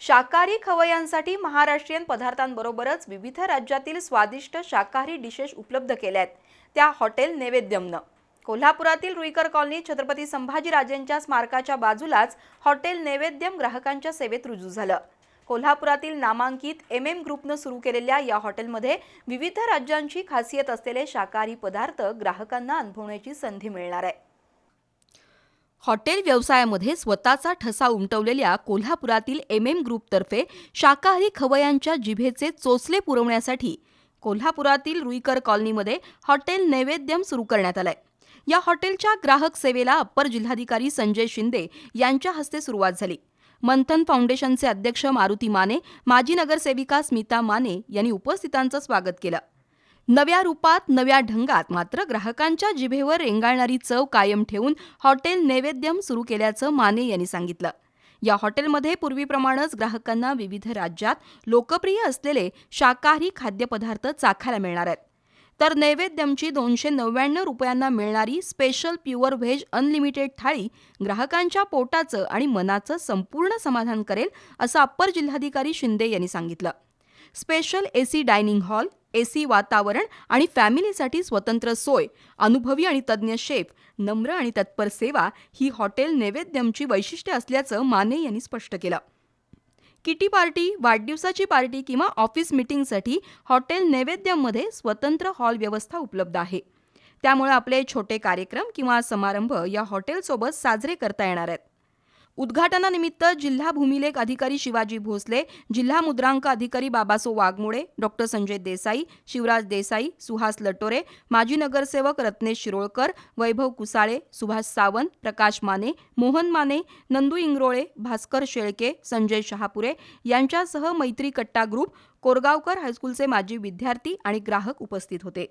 शाकाहारी खवयांसाठी महाराष्ट्रीयन पदार्थांबरोबरच विविध राज्यातील स्वादिष्ट शाकाहारी डिशेस उपलब्ध केल्या आहेत. त्या हॉटेल नैवेद्यमनं. कोल्हापुरातील रुईकर कॉलनी छत्रपती संभाजीराजेंच्या स्मारकाच्या बाजूलाच हॉटेल नैवेद्यम ग्राहकांच्या सेवेत रुजू झालं. कोल्हापुरातील नामांकित एम एम ग्रुपनं सुरू केलेल्या या हॉटेलमध्ये विविध राज्यांची खासियत असलेले शाकाहारी पदार्थ ग्राहकांना अनुभवण्याची संधी मिळणार आहे. हॉटेल व्यवसायामध्ये स्वतःचा ठसा उमटवलेल्या कोल्हापुरातील एम एम ग्रुपतर्फे शाकाहारी खवयांच्या जिभेचे चोचले पुरवण्यासाठी कोल्हापुरातील रुईकर कॉलनीमध्ये हॉटेल नैवेद्यम सुरू करण्यात आलंय. या हॉटेलच्या ग्राहक सेवेला अप्पर जिल्हाधिकारी संजय शिंदे यांच्या हस्ते सुरुवात झाली. मंथन फाउंडेशनचे अध्यक्ष मारुती माने माजी नगरसेविका स्मिता माने यांनी उपस्थितांचं स्वागत केलं. नव्या रूपात नव्या ढंगात मात्र ग्राहकांच्या जिभेवर रेंगाळणारी चव कायम ठेवून हॉटेल नैवेद्यम सुरू केल्याचं माने यांनी सांगितलं. या हॉटेलमध्ये पूर्वीप्रमाणेच ग्राहकांना विविध राज्यात लोकप्रिय असलेले शाकाहारी खाद्यपदार्थ चाखायला मिळणार आहेत. तर नैवेद्यमची दोनशे नव्याण्णव रुपयांना मिळणारी special pure veg unlimited thali ग्राहकांच्या पोटाचं आणि मनाचं संपूर्ण समाधान करेल असं अप्पर जिल्हाधिकारी शिंदे यांनी सांगितलं. Special AC dining hall AC वातावरण आणि फॅमिलीसाठी स्वतंत्र सोय अनुभवी आणि तज्ज्ञ शेफ नम्र आणि तत्पर सेवा ही हॉटेल नैवेद्यमची वैशिष्ट्य असल्याचं माने यांनी स्पष्ट केलं. किटी पार्टी वाढदिवसाची पार्टी किंवा ऑफिस मिटिंगसाठी हॉटेल नैवेद्यममध्ये स्वतंत्र हॉल व्यवस्था उपलब्ध आहे. त्यामुळे आपले छोटे कार्यक्रम किंवा समारंभ या हॉटेलसोबत साजरे करता येणार आहेत. उद्घाटनानिमित्त जिल्हा भूमिलेख अधिकारी शिवाजी भोसले जिल्हा मुद्रांक अधिकारी बाबासो वाघमोडे डॉक्टर संजय देसाई शिवराज देसाई सुहास लटोरे माजी नगरसेवक रत्नेश शिरोळकर वैभव कुसाळे सुभाष सावंत प्रकाश माने मोहन माने नंदू इंगरोळे भास्कर शेळके संजय शहापुरे यांच्यासह मैत्री कट्टा ग्रुप कोरगावकर हायस्कूलचे माजी विद्यार्थी आणि ग्राहक उपस्थित होते.